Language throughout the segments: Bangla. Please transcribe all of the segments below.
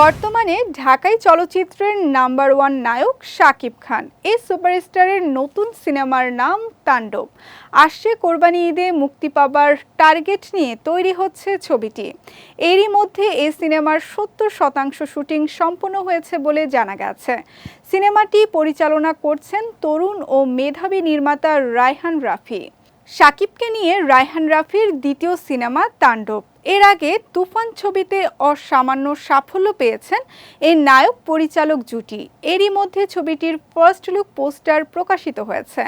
বর্তমানে ঢাকাই চলচ্চিত্রের নাম্বার ওয়ান নায়ক শাকিব খান। এই সুপারস্টারের নতুন সিনেমার নাম তাণ্ডব। আসছে কোরবানি ঈদে মুক্তি পাবার টার্গেট নিয়ে তৈরি হচ্ছে ছবিটি। এরই মধ্যে এই সিনেমার সত্তর শতাংশ শুটিং সম্পন্ন হয়েছে বলে জানা গেছে। সিনেমাটি পরিচালনা করছেন তরুণ ও মেধাবী নির্মাতা রায়হান রাফি। সাকিবকে নিয়ে রায়হান রাফির দ্বিতীয় সিনেমা তাণ্ডব। এর আগে তুফান ছবিতে অসামান্য সাফল্য পেয়েছেন এই নায়ক পরিচালক জুটি। এরই মধ্যে ছবিটির ফার্স্ট লুক পোস্টার প্রকাশিত হয়েছে।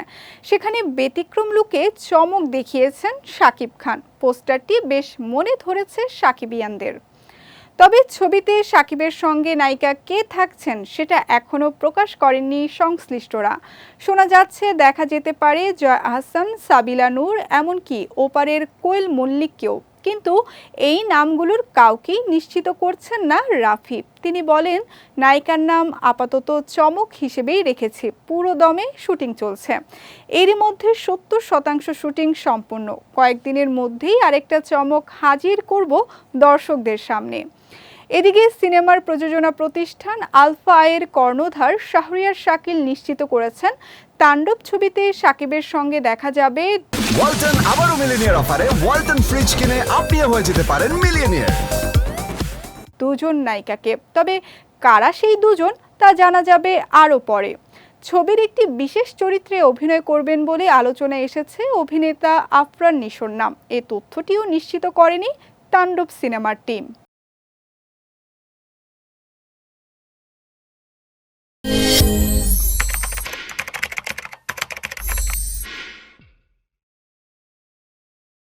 সেখানে ব্যতিক্রম লুকে চমক দেখিয়েছেন শাকিব খান। পোস্টারটি বেশ মনে ধরেছে সাকিবিয়ানদের। তবে ছবিতে সাকিবের সঙ্গে নায়িকা কে থাকছেন সেটা এখনও প্রকাশ করেননি সংশ্লিষ্টরা। শোনা যাচ্ছে দেখা যেতে পারে জয় আহসান, সাবিলা নূর, এমনকি ওপারের কোয়েল মল্লিককেও। কিন্তু এই নামগুলোর কাউকেই নিশ্চিত করছেন না রাফি। তিনি বলেন, নায়িকার নাম আপাতত চমক হিসেবেই রেখেছে। পুরো দমে শুটিং চলছে। এরই মধ্যে সত্তর শতাংশ শুটিং সম্পূর্ণ। কয়েকদিনের মধ্যেই আরেকটা চমক হাজির করব দর্শকদের সামনে। এদিকে সিনেমার প্রযোজনা প্রতিষ্ঠান আলফা আয়ের কর্ণধার শাহরিয়ার শাকিল নিশ্চিত করেছেন তাণ্ডব ছবিতে সাকিবের সঙ্গে দেখা যাবে ওয়ালটন আবারও মিলিনিয়ার অফারে। ওয়ালটন ফ্রিজ কিনে আপনিও হয়ে যেতে পারেন মিলিয়নিয়ার। দুজন নায়িকাকে। তবে কারা সেই দুজন তা জানা যাবে আরও পরে। ছবির একটি বিশেষ চরিত্রে অভিনয় করবেন বলে আলোচনা এসেছে অভিনেতা আফরান নিশোর নাম। এ তথ্যটিও নিশ্চিত করেনি তাণ্ডব সিনেমার টিম।